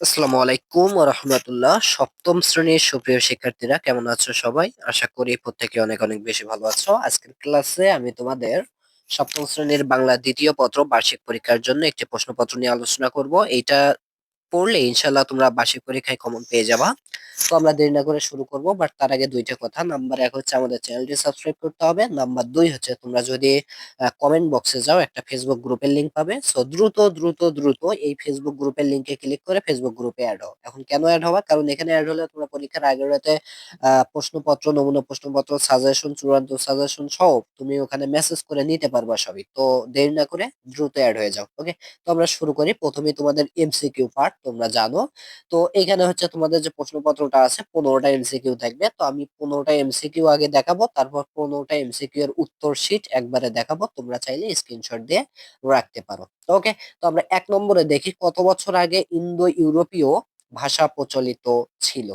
আসসালামু আলাইকুম রহমতুল্লাহ। সপ্তম শ্রেণির সুপ্রিয় শিক্ষার্থীরা, কেমন আছো সবাই? আশা করি প্রত্যেকে অনেক অনেক বেশি ভালো আছো। আজকের ক্লাসে আমি তোমাদের সপ্তম শ্রেণির বাংলা দ্বিতীয় পত্র বার্ষিক পরীক্ষার জন্য একটি প্রশ্নপত্র নিয়ে আলোচনা করব। এইটা পড়লে ইনশাল্লাহ তোমরা বার্ষিক পরীক্ষায় কমন পেয়ে যাবা। তো আমরা দেরি না করে শুরু করব বাট তার আগে দুইটা কথা। নাম্বার এক হচ্ছে আমাদের চ্যানেলটি সাবস্ক্রাইব করতে হবে। নাম্বার দুই হচ্ছে তোমরা যদি কমেন্ট বক্সে যাও, একটা ফেসবুক গ্রুপের লিঙ্ক পাবে। সো দ্রুত দ্রুত দ্রুত এই ফেসবুক গ্রুপের লিংকে ক্লিক করে ফেসবুক গ্রুপে অ্যাড হও। এখন কেন অ্যাড হওয়া কারণ এখানে অ্যাড হলে তোমরা পরীক্ষার আগের রাতে প্রশ্নপত্র, নমুনা প্রশ্নপত্র সাজেশন চূড়ান্ত সাজেশন সহ তুমি ওখানে মেসেজ করে নিতে পারবা সবই। তো দেরি না করে দ্রুত অ্যাড হয়ে যাও ওকে তো আমরা শুরু করি। প্রথমে তোমাদের এমসিকিউ পার্ট তোমরা জানো। তো এখানে হচ্ছে তোমাদের যে প্রশ্নপত্রটা আছে, পনেরোটা এমসিকিউ থাকবে। তো আমি পনেরোটা এমসিকিউ আগে দেখাবো, তারপর পনেরোটা এমসিকিউ এর উত্তর শিট একবারে দেখাবো। তোমরা চাইলে স্ক্রিনশট দিয়ে রাখতে পারো। ওকে তো আমরা এক নম্বরে দেখি, কত বছর আগে ইন্দো ইউরোপীয় ভাষা প্রচলিত ছিল?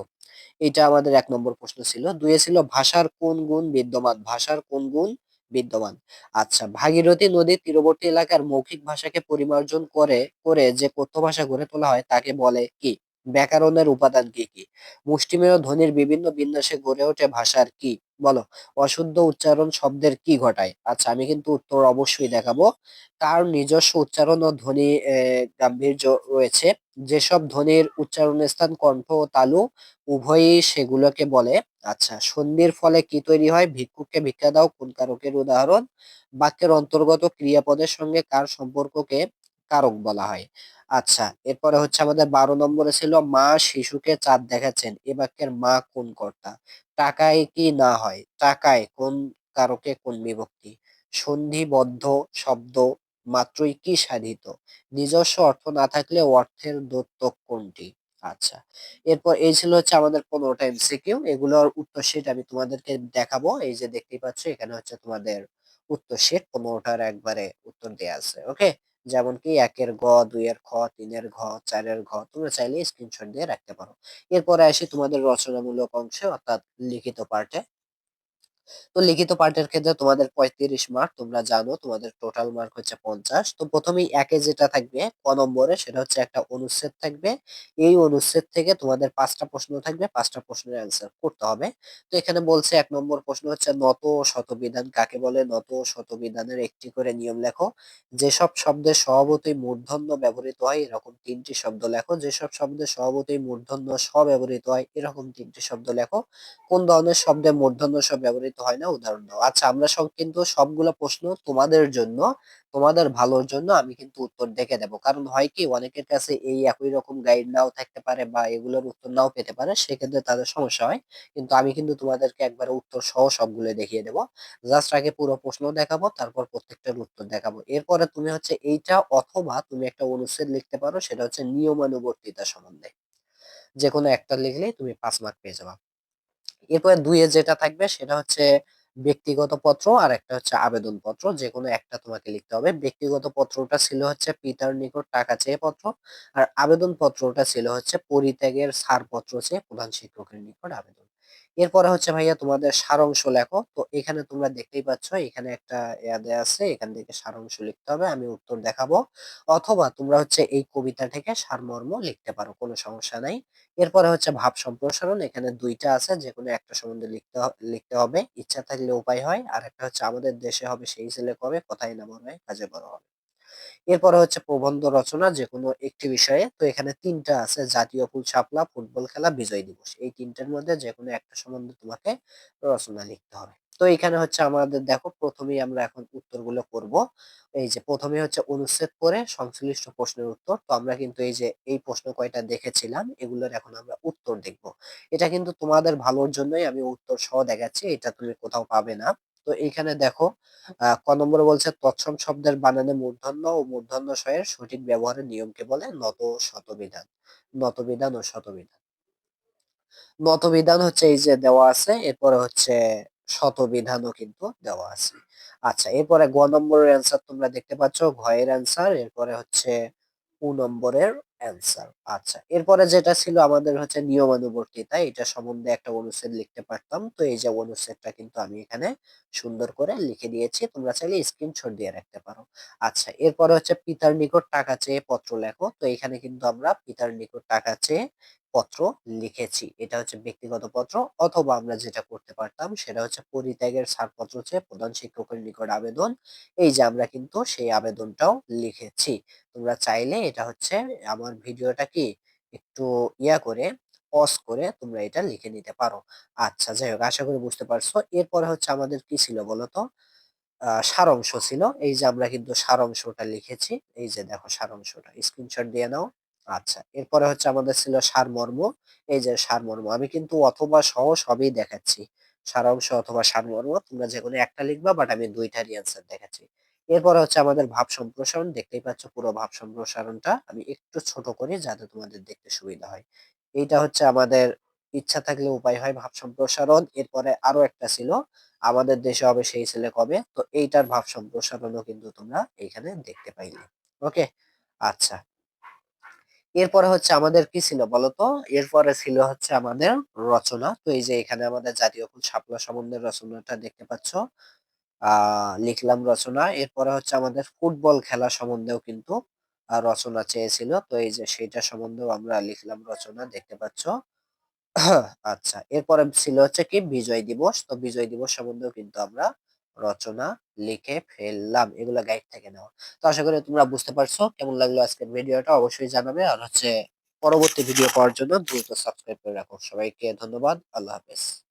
এটা আমাদের এক নম্বর প্রশ্ন ছিল। দুয়ে ছিল, ভাষার কোন গুণ বিদ্যমান? ভাষার কোন গুণ বিদ্যমান। আচ্ছা ভাগীরথী নদীর তীরবর্তী এলাকার মৌখিক ভাষাকে পরিমার্জন করে করে যে কথ্য ভাষা গড়ে তোলা হয়, তাকে বলে কি? ব্যাকরণের উপাদান কি কি? মুষ্টিমেয় ধ্বনির বিভিন্ন বিন্যাসে গড়ে ওঠে ভাষার কি? বলো। অশুদ্ধ উচ্চারণ শব্দের কি ঘটায়? আচ্ছা আমি কিন্তু উত্তর অবশ্যই দেখাবো। তার নিজস্ব উচ্চারণ ও ধ্বনি গাম্ভীর্য রয়েছে। যেসব ধ্বনির উচ্চারণ স্থান, কণ্ঠ ও তালু উভয়ই সেগুলোকে বলে। আচ্ছা সন্ধির ফলে কি তৈরি হয়? ভিক্ষুককে ভিক্ষা দাও, কোন কারকের উদাহরণ? বাক্যের অন্তর্গত ক্রিয়াপদের সঙ্গে কার সম্পর্ককে কারক বলা হয়? আচ্ছা এরপরে হচ্ছে আমাদের বারো নম্বরে ছিল, মা শিশুকে চাঁদ দেখাচ্ছেন। এ বাক্যের মা কোন কর্তা? টাকায় কি না হয়? টাকায় কোন কারকে কোন বিভক্তি? সন্ধিবদ্ধ শব্দ মাত্রই কি সাধিত। নিজস্ব অর্থ না থাকলে অর্থের দত্তক কোনটি? আচ্ছা এরপর এই ছিল হচ্ছে আমাদের পনেরোটা এমসিকিউ এগুলোর উত্তর শীট আমি তোমাদেরকে দেখাবো। এই যে দেখতেই পাচ্ছ, এখানে হচ্ছে তোমাদের উত্তর শিট পনেরোটার একবারে উত্তর দেওয়া আছে ওকে যেমন কি একের গ, দুইয়ের খ, তিনের ঘ, চারের ঘ, তোমরা চাইলে স্ক্রিনশট দিয়ে রাখতে পারো। এরপরে আসি তোমাদের রচনামূলক অংশে, অর্থাৎ লিখিত পার্টে তো লিখিত পাঠের ক্ষেত্রে তোমাদের পঁয়ত্রিশ মার্ক তোমরা জানো তোমাদের টোটাল মার্ক হচ্ছে পঞ্চাশ। তো প্রথমেই একে যেটা থাকবে, ক নম্বরে সেটা হচ্ছে একটা অনুচ্ছেদ থাকবে। এই অনুচ্ছেদ থেকে তোমাদের পাঁচটা প্রশ্ন থাকবে, পাঁচটা প্রশ্নের অ্যান্সার করতে হবে। তো এখানে বলছে এক নম্বর প্রশ্ন হচ্ছে, নত শতবিধান কাকে বলে? নত শতবিধানের একটি করে নিয়ম লেখো। যেসব শব্দে স্বভাবতই মূর্ধন্য ব্যবহৃত হয়, এরকম তিনটি শব্দ লেখো। যেসব শব্দে স্বভাবতই মূর্ধন্য স ব্যবহৃত হয়, এরকম তিনটি শব্দ লেখো। কোন ধরনের শব্দে মূর্ধন্য স ব্যবহৃত হয় না, উদাহরণ দাও। আচ্ছা আমরা সব কিন্তু সবগুলো প্রশ্ন তোমাদের জন্য, তোমাদের ভালোর জন্য আমি কিন্তু উত্তর দেখে দেবো। কারণ হয় কি, অনেকের কাছে এই একই রকম গাইড নাও থাকতে পারে বা এগুলোর উত্তর নাও পেতে পারে, সেক্ষেত্রে তাদের সমস্যা হয়। কিন্তু আমি কিন্তু তোমাদেরকে একবারে উত্তর সহ সবগুলো দেখিয়ে দেবো। জাস্ট আগে পুরো প্রশ্ন দেখাবো, তারপর প্রত্যেকটার উত্তর দেখাবো। এরপরে তুমি হচ্ছে এইটা অথবা তুমি একটা অনুচ্ছেদ লিখতে পারো, সেটা হচ্ছে নিয়মানুবর্তিতা সম্বন্ধে। যে কোনো একটা লিখলেই তুমি পাঁচ মার্ক পেয়ে যাবা। এরপরে দুইয়ে যেটা থাকবে সেটা হচ্ছে ব্যক্তিগত পত্র আর একটা হচ্ছে আবেদন পত্র যে কোনো একটা তোমাকে লিখতে হবে। ব্যক্তিগত পত্রটা ছিল হচ্ছে পিতার নিকট টাকা চেয়ে পত্র আর আবেদন পত্রটা ছিল হচ্ছে পরিত্যাগের ছাড়পত্র চেয়ে প্রধান শিক্ষকের নিকট আবেদন। এরপরে হচ্ছে ভাইয়া তোমাদের সারাংশ লেখো। তো এখানে তোমরা দেখতেই পাচ্ছ, এখানে একটা ইয়া আছে, এখান থেকে সারাংশ লিখতে হবে, আমি উত্তর দেখাবো। অথবা তোমরা হচ্ছে এই কবিতা থেকে সারমর্ম লিখতে পারো, কোনো সমস্যা নাই। এরপরে হচ্ছে ভাব সম্প্রসারণ, এখানে দুইটা আছে যে কোনো একটা সম্বন্ধে লিখতে লিখতে হবে। ইচ্ছা থাকলে উপায় হয় আর একটা হচ্ছে আমাদের দেশে হবে সেই ছেলে কবে কথাই না হয় কাজে বড় হবে। এরপরে হচ্ছে প্রবন্ধ রচনা যে কোনো একটি বিষয়ে। তো এখানে তিনটা আছে, জাতীয় ফুল শাপলা ফুটবল খেলা, বিজয় দিবস। এই তিনটার মধ্যে যে কোনো একটা সম্বন্ধে তোমাকে রচনা লিখতে হবে। তো এখানে হচ্ছে আমাদের দেখো, প্রথমেই আমরা এখন উত্তরগুলো করব। এই যে প্রথমে হচ্ছে অনুচ্ছেদ করে সংশ্লিষ্ট প্রশ্নের উত্তর। তো আমরা কিন্তু এই যে এই প্রশ্ন কয়টা দেখেছিলাম, এগুলোর এখন আমরা উত্তর দেখব। এটা কিন্তু তোমাদের ভালোর জন্যই আমি উত্তর সহ দেখাচ্ছি, এটা তুমি কোথাও পাবে না। তো এইখানে দেখো ক নম্বরে বলছে, তৎসম শব্দের বানানে মূর্ধন্য ও মূর্ধন্য স্বয়ের সঠিক ব্যবহারের নিয়মকে বলে নত শতবিধান। নতবিধান ও শতবিধান। নতবিধান হচ্ছে এই যে দেওয়া আছে, এরপরে হচ্ছে শতবিধানও কিন্তু দেওয়া আছে। আচ্ছা এরপরে গ নম্বরের অ্যান্সার তোমরা দেখতে পাচ্ছ, ঘয়ের অ্যান্সার এরপরে হচ্ছে উ নম্বরের অ্যান্সার আচ্ছা এরপরে যেটা ছিল আমাদের হচ্ছে নিয়মানুবর্তিতা এটা সম্বন্ধে একটা অনুচ্ছেদ লিখতে পারতাম। তো এই যে অনুচ্ছেদটা কিন্তু আমি এখানে সুন্দর করে লিখে দিয়েছি। তোমরা চাইলে স্ক্রিনশট দিয়ে রাখতে পারো। আচ্ছা এরপরে হচ্ছে পিতার নিকট টাকা চেয়ে পত্র লেখো। তো এখানে কিন্তু আমরা পিতার নিকট টাকা চেয়ে পত্র লিখেছি। এটা হচ্ছে ব্যক্তিগত পত্র অথবা আমরা যেটা করতে পারতাম সেটা হচ্ছে পরিত্যাগের ছাড়পত্র চেয়ে প্রধান শিক্ষকের নিকট আবেদন। এই যে আমরা কিন্তু সেই আবেদনটাও লিখেছি। তোমরা চাইলে এটা হচ্ছে আমার ভিডিওটা কি একটু ইয়া করে পজ করে তোমরা এটা লিখে নিতে পারো। আচ্ছা যাই হোক, আশা করি বুঝতে পারছ। এরপরে হচ্ছে আমাদের কি ছিল বলতো? সারাংশ ছিল। এই যে আমরা কিন্তু সারাংশটা লিখেছি। এই যে দেখো সারাংশটা স্ক্রিনশট দিয়ে নাও। আচ্ছা এরপরে হচ্ছে আমাদের ছিল সারমর্ম। এই যে সারমর্ম, আমি কিন্তু অথবা সহ সবই দেখাচ্ছি। সারাংশ অথবা সারমর্ম, তোমরা যে কোনো একটা লিখবা বাট আমি দুইটারই অ্যান্সার দেখাচ্ছি। এরপরে হচ্ছে আমাদের ভাব সম্প্রসারণ, দেখতেই পাচ্ছ পুরো ভাব সম্প্রসারণটা আমি একটু ছোট করি যাতে তোমাদের দেখতে সুবিধা হয়। এইটা হচ্ছে আমাদের ইচ্ছা থাকলে উপায় হয় ভাব সম্প্রসারণ। এরপরে আরও একটা ছিল, আমাদের দেশে হবে সেই ছেলে কবে? তো এইটার ভাব সম্প্রসারণও কিন্তু তোমরা এইখানে দেখতে পাইলে। ওকে আচ্ছা এরপরে হচ্ছে আমাদের কি ছিল বলতো? এরপরে ছিল হচ্ছে আমাদের রচনা। তো এই যে এখানে আমাদের জাতীয় ফুল শাপলা সম্বন্ধে রচনাটা দেখতে পাচ্ছ। আহ লিখলাম রচনা। এরপরে হচ্ছে আমাদের ফুটবল খেলা সম্বন্ধেও কিন্তু রচনা চেয়েছিল। তো এই যে সেইটা সম্বন্ধেও আমরা লিখলাম রচনা, দেখতে পাচ্ছ। আচ্ছা এরপরে ছিল হচ্ছে কি? বিজয় দিবস। তো বিজয় দিবস সম্বন্ধেও কিন্তু আমরা রচনা লিখে ফেললাম, এগুলো গাইড থেকে নেওয়া। তো আশা করি তোমরা বুঝতে পারছ, কেমন লাগল আজকের ভিডিওটা অবশ্যই জানাবে। আর হচ্ছে পরবর্তী ভিডিও পাওয়ার জন্য দ্রুত সাবস্ক্রাইব করে রাখো। সবাইকে ধন্যবাদ, আল্লাহ হাফেজ।